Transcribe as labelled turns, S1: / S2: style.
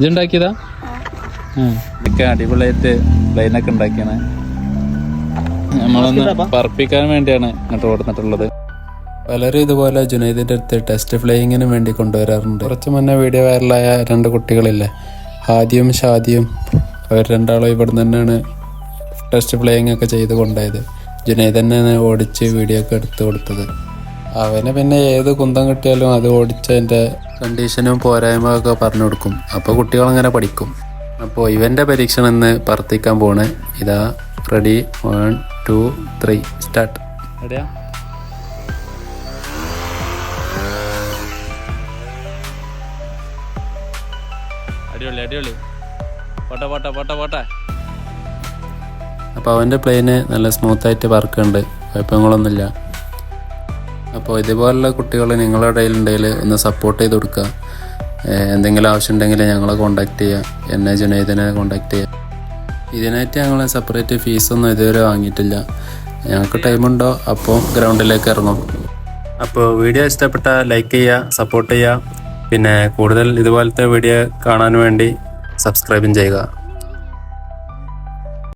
S1: ഇതുണ്ടാക്കിയതാ? ഇതൊക്കെ അടിപൊളിയായിട്ട് പ്ലെയിനൊക്കെ ഉണ്ടാക്കിയാണ്. നമ്മളൊന്ന് പറപ്പിക്കാൻ വേണ്ടിയാണ് ഇങ്ങോട്ട് കൊടുത്തിട്ടുള്ളത് പലരും ഇതുപോലെ ജുനൈദിന്റെ അടുത്ത് ടെസ്റ്റ് ഫ്ലൈയിങ്ങിന് വേണ്ടി കൊണ്ടുവരാറുണ്ട്. കുറച്ച് മുന്നേ വീഡിയോ വൈറലായ രണ്ട് കുട്ടികളില്ലേ? ഹാദിയും ഷാദിയും അവർ രണ്ടാളും ഇവിടെ തന്നെയാണ് ടെസ്റ്റ് ഫ്ലൈയിങ് ഒക്കെ ചെയ്ത് കൊണ്ടുപോയത്. ജുനൈദ് തന്നെയാണ് ഓടിച്ച് വീഡിയോ ഒക്കെ എടുത്തു കൊടുത്തത്. അവന് പിന്നെ ഏത് കുന്തം കിട്ടിയാലും അത് ഓടിച്ചതിന്റെ കണ്ടീഷനും പോരായ്മ ഒക്കെ പറഞ്ഞു കൊടുക്കും. അപ്പോൾ കുട്ടികൾ അങ്ങനെ പഠിക്കും. അപ്പോൾ ഇവന്റെ പരീക്ഷണം ഇന്ന് പറത്തിക്കാൻ പോണ്. ഇതാ ready one two three start റെഡിയാ അടിപൊളി അടിപൊളി. പോട്ടെ പോട്ടെ പോട്ടെ പോട്ടെ. അപ്പോൾ അവന്റെ പ്ലെയിന് നല്ല സ്മൂത്തായിട്ട് പറക്കുന്നുണ്ട്. കുഴപ്പങ്ങളൊന്നുമില്ല. അപ്പോൾ ഇതുപോലുള്ള കുട്ടികൾ നിങ്ങളുടെ ഇടയിലുണ്ടെങ്കിൽ ഒന്ന് സപ്പോർട്ട് ചെയ്ത് കൊടുക്കുക. എന്തെങ്കിലും ആവശ്യം ആവശ്യമുണ്ടെങ്കിൽ ഞങ്ങളെ കോൺടാക്റ്റ് ചെയ്യുക. എന്നെ ജുനൈദിനെ കോൺടാക്റ്റ് ചെയ്യുക. ഇതിനായിട്ട് ഞങ്ങൾ സെപ്പറേറ്റ് ഫീസൊന്നും ഇതുവരെ വാങ്ങിയിട്ടില്ല. ഞങ്ങൾക്ക് ടൈമുണ്ടോ അപ്പോൾ ഗ്രൗണ്ടിലേക്ക് ഇറങ്ങും. അപ്പോൾ വീഡിയോ ഇഷ്ടപ്പെട്ട ലൈക്ക് ചെയ്യുക സപ്പോർട്ട് ചെയ്യുക. പിന്നെ കൂടുതൽ ഇതുപോലത്തെ വീഡിയോ കാണാൻ വേണ്ടി സബ്സ്ക്രൈബും ചെയ്യുക.